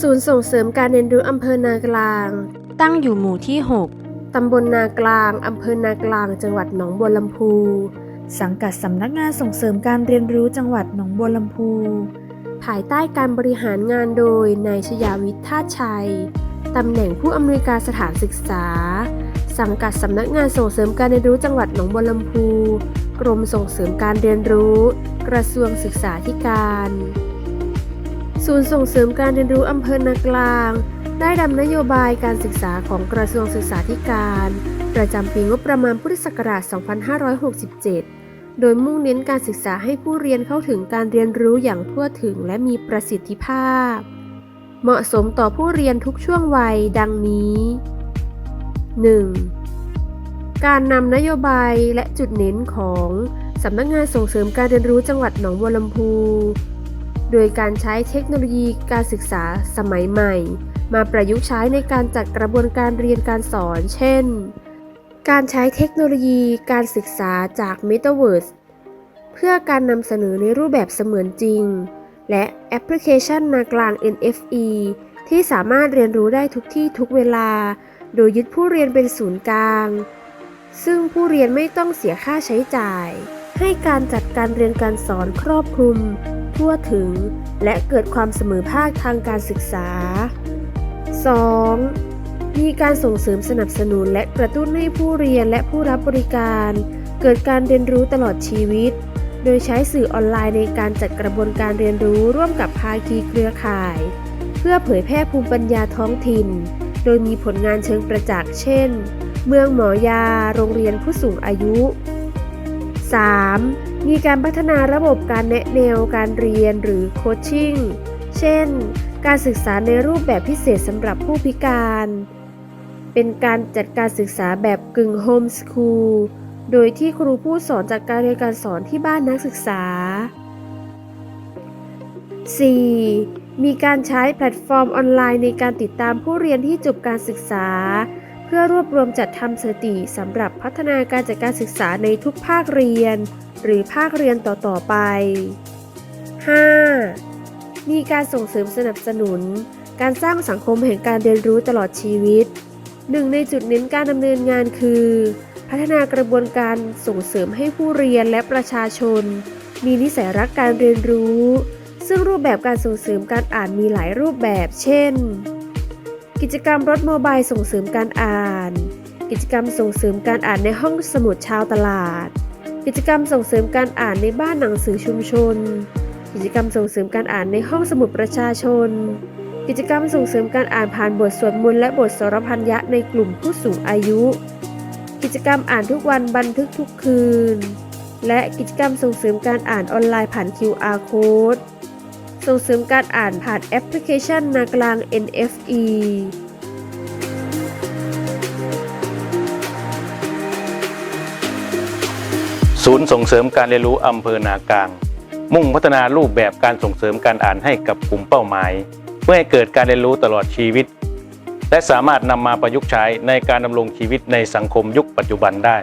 ศูนย์ส่งเสริมการเรียนรู้อำเภอนากลาง ตั้งอยู่หมู่ที่ตำบลนากลาง อำเภอนากลาง จังหวัดหนองบัวลำพู สังกัดสำนักงานส่งเสริมการเรียนรู้จังหวัดหนองบัวลำพู ภายใต้การบริหารงานโดย นายชยาวิทย์ท่าตุชัย ตำแหน่งผู้อำนวยการสถานศึกษา สังกัดสำนักงานส่งเสริมการเรียนรู้จังหวัดหนองบัวลำพู กรมส่งเสริมการเรียนรู้ กระทรวงศึกษาธิการ ศูนย์ส่งเสริมการเรียนรู้อำเภอนากลาง ได้ดำนโยบายการศึกษาของกระทรวงศึกษาธิการ ประจำปีงบประมาณพุทธศักราช 2567 โดยมุ่งเน้นการศึกษาให้ผู้เรียนเข้าถึงการเรียนรู้อย่างทั่วถึงและมีประสิทธิภาพ เหมาะสมต่อผู้เรียนทุกช่วงวัยดังนี้ 1. การนำนโยบายและจุดเน้นของสำนักงานส่งเสริมการเรียนรู้จังหวัดหนองบัวลำพู โดยการใช้เทคโนโลยีการศึกษาสมัยใหม่ มาประยุกต์ใช้ในการจัดกระบวนการเรียนการสอน เช่น การใช้เทคโนโลยีการศึกษาจาก Metaverse เพื่อการนำเสนอในรูปแบบเสมือนจริง และแอปพลิเคชันนากลาง NFE ที่สามารถเรียนรู้ได้ทุกที่ทุกเวลา โดยยึดผู้เรียนเป็นศูนย์กลาง ซึ่งผู้เรียนไม่ต้องเสียค่าใช้จ่าย ให้การจัดการเรียนการสอนครอบคลุม ทั่วถึง และเกิดความเสมอภาคทางการศึกษา 2. มีการส่งเสริมสนับสนุนและกระตุ้นให้ผู้เรียนและผู้รับบริการ เกิดการเรียนรู้ตลอดชีวิต โดยใช้สื่อออนไลน์ในการจัดกระบวนการเรียนรู้ร่วมกับภาคีเครือข่าย เพื่อเผยแพร่ภูมิปัญญาท้องถิ่น โดยมีผลงานเชิงประจักษ์เช่น เมืองหมอยา โรงเรียนผู้สูงอายุ 3. มีการพัฒนาระบบการแนะแนวการเรียนหรือโคชชิ่ง เช่น การศึกษาในรูปแบบพิเศษสำหรับผู้พิการ เป็นการจัดการศึกษาแบบกึ่งโฮมสคูล โดยที่ครูผู้สอนจัดการเรียนการสอนที่บ้านนักศึกษา 4. มีการใช้แพลตฟอร์มออนไลน์ในการติดตามผู้เรียนที่จบการศึกษา พื่อรวบรวมจัดทำสติสำหรับพัฒนาการจัดการศึกษาในทุกภาคเรียน หรือภาคเรียนต่อ ๆ ไป 5. มีการส่งเสริมสนับสนุน การสร้างสังคมแห่งการเรียนรู้ตลอดชีวิต หนึ่งในจุดเน้นการดำเนินงานคือ พัฒนากระบวนการส่งเสริมให้ผู้เรียนและประชาชน มีนิสัยรักการเรียนรู้ ซึ่งรูปแบบการส่งเสริมการอ่านมีหลายรูปแบบ เช่น กิจกรรมรถโมบายส่งเสริมการอ่าน กิจกรรมส่งเสริมการอ่านในห้องสมุดชาวตลาด กิจกรรมส่งเสริมการอ่านในบ้านหนังสือชุมชน กิจกรรมส่งเสริมการอ่านในห้องสมุดประชาชน กิจกรรมส่งเสริมการอ่านผ่านบทสวดมนต์และบทสรพันยะในกลุ่มผู้สูงอายุ กิจกรรมอ่านทุกวันบันทึกทุกคืน และกิจกรรมส่งเสริมการอ่านออนไลน์ผ่าน QR code ส่งเสริมการอ่านผ่านแอปพลิเคชันนากลาง NFE ศูนย์ส่งเสริมการเรียนรู้อำเภอนากลาง มุ่งพัฒนารูปแบบการส่งเสริมการอ่านให้กับกลุ่มเป้าหมาย เพื่อให้เกิดการเรียนรู้ตลอดชีวิต และสามารถนำมาประยุกต์ใช้ในการดำรงชีวิตในสังคมยุคปัจจุบันได้